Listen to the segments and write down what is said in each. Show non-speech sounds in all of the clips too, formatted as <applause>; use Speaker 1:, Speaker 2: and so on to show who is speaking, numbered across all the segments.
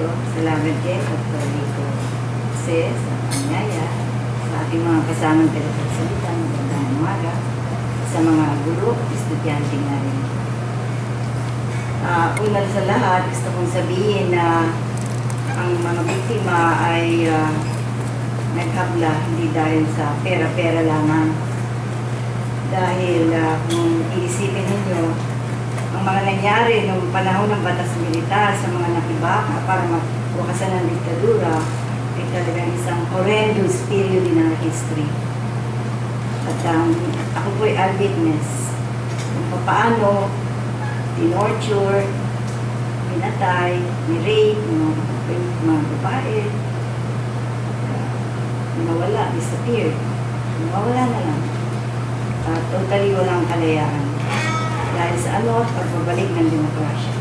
Speaker 1: Rico, salamat din at Rico Jose sa panyaya, sa ating mga kasamang tagapagsalita, magandang umaga, sa mga guro estudyante nga rin. Ah, una sa lahat, gusto kong sabihin na ang mga biktima ay ah, naghabla hindi dahil sa pera-pera lamang. Dahil ah, kung iisipin ninyo, ang mga nangyari noong panahon ng batas militar sa mga nakibaka para mabukasan ng diktadura ay talagang isang horrendous period in our history. At um, ako po ay eyewitness kung paano tinorture, pinatay, ni-rape, mga, mga babae, nawala, disappeared. Nawala na lang. At totally walang kalayaan. Dahil sa ano, pagbabalik ng demokrasya.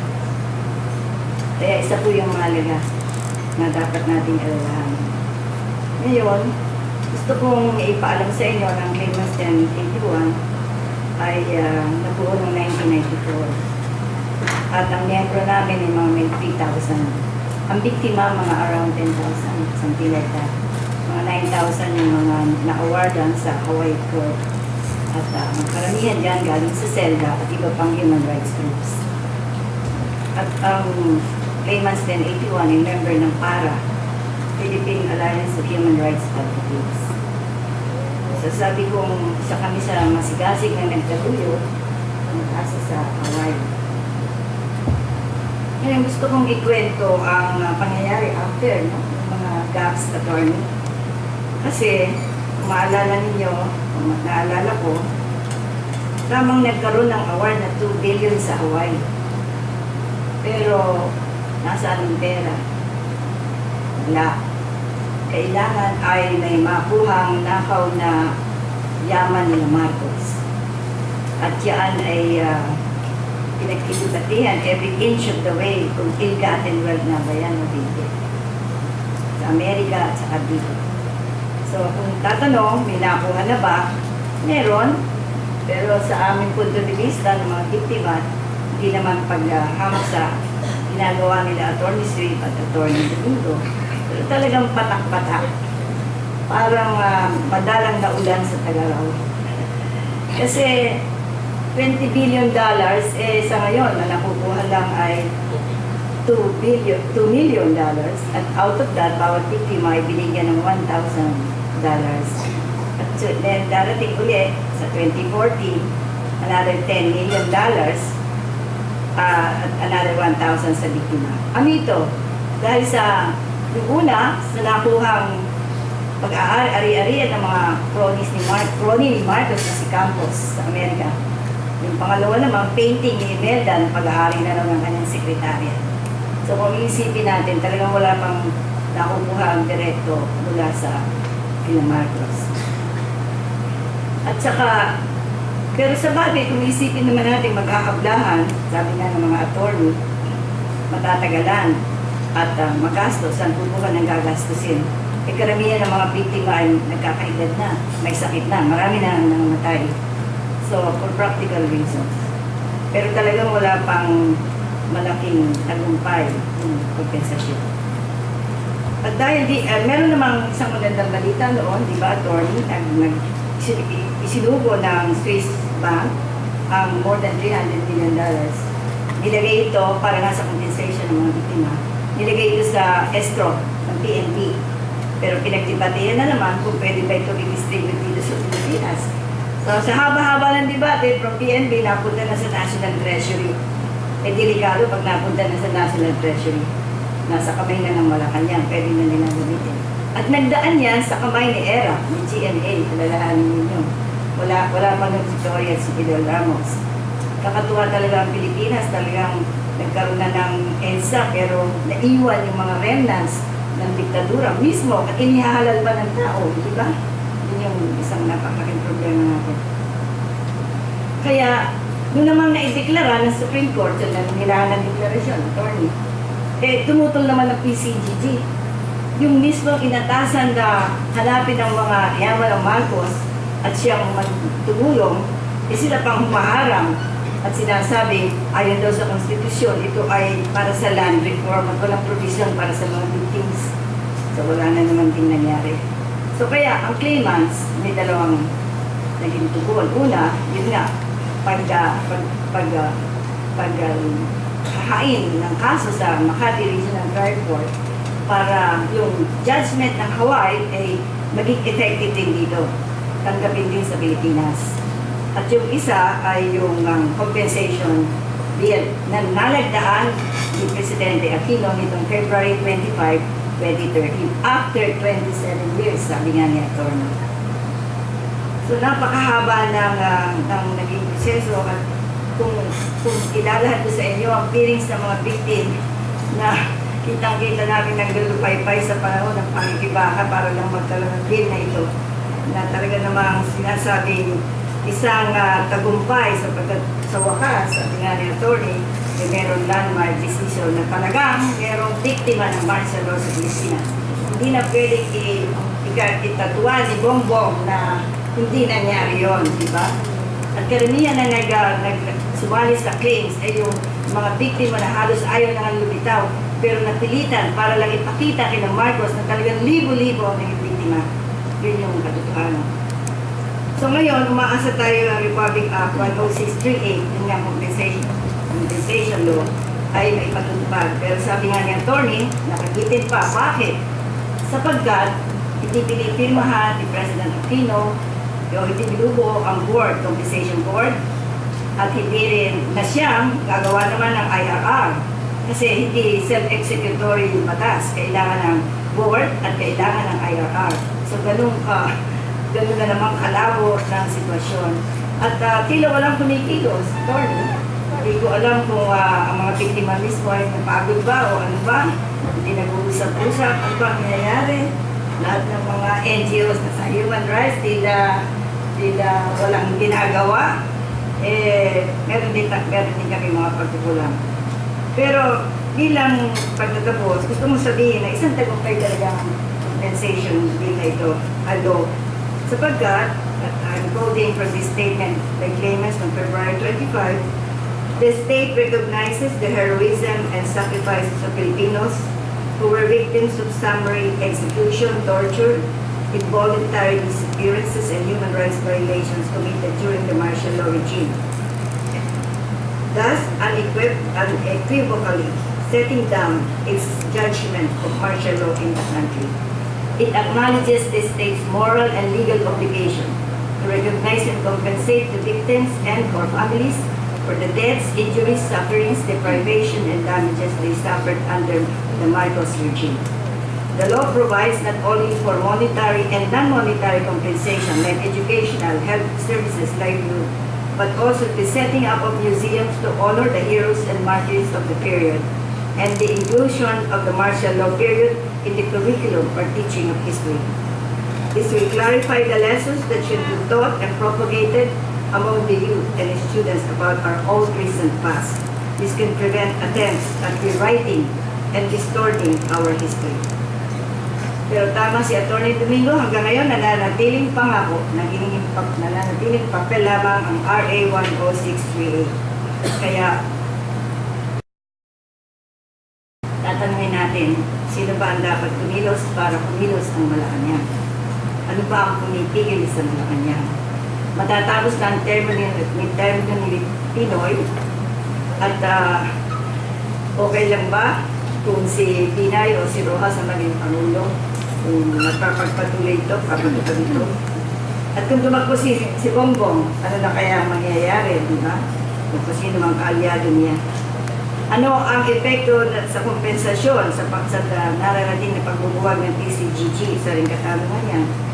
Speaker 1: Kaya isa po yung mahalaga na dapat nating alalahanin. Ngayon, gusto kong ipaalam sa inyo ng Claimants 1081 ay uh, nabuo noong 1994. At ang miyembro namin ay mga may 3,000. Ang biktima, mga around 10,000, something like that. Mga 9,000 yung mga na-awardan sa Hawaii Court. At uh, ang karamihan dyan galing sa SELDA at iba pang human rights groups. At ang Claimants 1081 ay member ng PARA, Philippine Alliance of Human Rights Advocates. So sabi kong isa kami sa masigasig na nagtaguyo ang asa sa Hawaii. Ngayon gusto kong ikwento ang uh, pangyayari after, no? Mga gaps attorney. Kasi, maalala ninyo, kung naalala ko, tamang nagkaroon ng award na 2 billion sa Hawaii. Pero, nasaan ang pera? Wala. Kailangan ay may makuhang nakaw na yaman ni Marcos. At yan ay uh, pinagkikibatihan every inch of the way kung ill-gotten wealth na ba o. Sa Amerika at sa dito. So, kung tatanong, may nakuha na ba? Meron. Pero sa aming punto de vista ng mga biktima, hindi naman paghahamok sa ginagawa nila Attorney Swift at Attorney Domingo. Pero talagang patak-patak. Parang ah, madalang na ulan sa Tagaraw. Kasi 20 billion dollars, eh sa ngayon, na nakukuha lang ay 2 billion, 2 million dollars. At out of that, bawat biktima ay binigyan ng 1,000 dollars. At so, then darating ulit sa 2040, another 10 million dollars uh, at another 1,000 sa biktima. Ano ito? Dahil sa yung una, sa nakuhang pag-aari-arian ng mga cronies ni Mar crony ni Marcos na si Campos sa Amerika. Yung pangalawa naman, painting ni Imelda na pag-aari na naman ng kanyang sekretarya. So kung iisipin natin, talagang wala pang nakukuha ang direkto mula sa kina Marcos. At saka, pero sa bagay, kung isipin naman natin magkakablahan, sabi nga ng mga attorney, matatagalan at uh, magastos, ang kukuha ng gagastusin. Eh karamihan ng mga biktima ay nagkakaedad na, may sakit na, marami na ang nangamatay. So, for practical reasons. Pero talagang wala pang malaking tagumpay yung kompensasyon. At dahil di, uh, meron namang isang magandang balita noon, di ba, attorney, nag, nag, isin- isinugo ng Swiss Bank ang more than 300 million dollars. Nilagay ito para nga sa compensation ng mga biktima. Nilagay ito sa escrow ng PNP. Pero pinagdibatihan na naman kung pwede ba ito i-distribute dito sa Pilipinas. So sa haba-haba ng debate, from PNP napunta na sa National Treasury. Eh delikado pag napunta na sa National Treasury. Nasa kamay na ng Malacanang, pwede na nila gamitin. At nagdaan yan sa kamay ni ERA, ni GMA, alalahanin ninyo. Wala, wala pa ng Victoria at si Fidel Ramos. Kakatuwa talaga ang Pilipinas, talagang nagkaroon na ng EDSA, pero naiwan yung mga remnants ng diktadura mismo at inihahalal pa ng tao, di ba? Yun yung isang napakaking problema natin. Kaya, nung namang naideklara ng Supreme Court, yun na nilahan ng deklarasyon, attorney, eh, tumutol naman ng PCGG. Yung mismo inatasan na hanapin ng mga yaman ng Marcos at siyang magtumulong, eh sila pang humaharang at sinasabi, ayon daw sa konstitusyon, ito ay para sa land reform at walang provision para sa mga victims. So wala na naman din nangyari. So kaya ang claimants may dalawang naging tugon. Una, yun nga, pag, ah, pag, pag, ah, pag ah, hahain ng kaso sa Makati Regional Trial Court para yung judgment ng Hawaii ay maging effective din dito. Tanggapin din sa Pilipinas. At yung isa ay yung um, compensation bill na nalagdaan ni Presidente Aquino nitong February 25, 2013 after 27 years, sabi nga ni Atty. So napakahaba ng, ah, ng naging proseso at kung, kung ilalahad ko sa inyo ang feelings ng mga victim na kitang-kita namin naglalupay-pay sa panahon ng pangikibaka para lang magkaroon ng bill na ito na talaga namang sinasabing isang ah, tagumpay sapagkat sa wakas, sabi nga ni attorney, eh, meron landmark decision na talagang merong biktima ng martial law sa Pilipinas. Hindi na pwedeng i- i- itatuwa ni Bongbong na hindi nangyari yon, di ba? At karamihan na nag, ah, nag sumali sa claims ay yung mga biktima na halos ayaw na nga lumitaw pero napilitan para lang ipakita kina Marcos na talagang libo-libo ang naging biktima. Yun yung katotohanan. So ngayon, umaasa tayo ng Republic Act 10638, yung nga compensation, compensation law, ay may patutupad. Pero sabi nga ni attorney, nakagitin pa. Bakit? Sapagkat hindi pinipirmahan ni President Aquino o hindi binubuo ang board, compensation board, at hindi rin na siyang gagawa naman ng IRR. Kasi hindi self-executory yung batas. Kailangan ng board at kailangan ng IRR. So ganun ka, <laughs> ganun na namang kalabo ng sitwasyon. At ah, tila walang kumikilos, Tony. Hindi ko alam kung ah, ang mga biktima mismo ay napagod ba o ano ba. Hindi nag-uusap-usap, ano ba ang nangyayari. Lahat ng mga NGOs na sa human rights, tila, tila walang ginagawa. Eh, meron din, meron din kami mga pagkukulang. Pero bilang pagtatapos, gusto mo sabihin na isang tagumpay talaga ang compensation bill na ito, alo. Sapagkat, at I'm quoting from this statement by claimants on February 25, the state recognizes the heroism and sacrifices of Filipinos who were victims of summary execution, torture, involuntary disappearances, and human rights violations committed during the martial law regime thus unequivocally setting down its judgment of martial law in the country. It acknowledges the state's moral and legal obligation to recognize and compensate the victims and or families for the deaths, injuries, sufferings, deprivation, and damages they suffered under the Marcos regime. The law provides not only for monetary and non-monetary compensation like educational, health services, livelihood, but also the setting up of museums to honor the heroes and martyrs of the period, and the inclusion of the martial law period in the curriculum for teaching of history. This will clarify the lessons that should be taught and propagated among the youth and students about our own recent past. This can prevent attempts at rewriting and distorting our history. Pero tama si Atty. Domingo, hanggang ngayon nananatiling pangako, naging nananatiling papel lamang ang RA 10638. Kaya tatanungin natin, sino ba ang dapat kumilos para kumilos ang Malacanang? Ano ba ang pumipigil sa Malacanang? Matatapos na ang termo ni, ni, termo ni Pinoy at ah, okay lang ba kung si Pinay o si Rojas ang maging Pangulo? Kung nagpapagpatuloy ito, papatuloy ito. At kung tumakbo si, si Bongbong, ano na kaya ang mangyayari, di ba? Kung sino mang kaalyado niya. Ano ang epekto na- sa kompensasyon sa, sa na- nararating na pagbubuwag ng PCGG sa ring katanungan yan?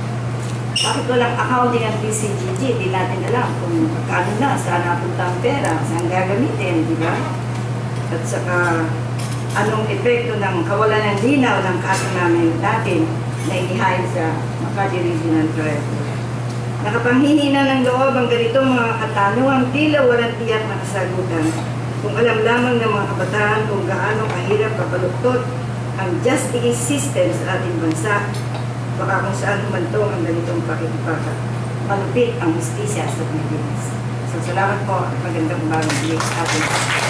Speaker 1: Bakit walang accounting ang PCGG? Di natin alam kung magkano na, saan napunta ang pera, saan gagamitin, di ba? At saka, anong epekto ng kawalan ng linaw ng kaso namin natin na inihain sa Makati Regional Trial. Nakapanghihina ng loob ang ganitong mga katanungang tila walang tiyak na kasagutan kung alam lamang ng mga kabataan kung gaano kahirap kapaluktot ang justice system sa ating bansa, baka kung saan humantong ang ganitong pakikipaka. Malupit ang justisya sa Pilipinas. So, salamat po. Magandang umaga sa atin.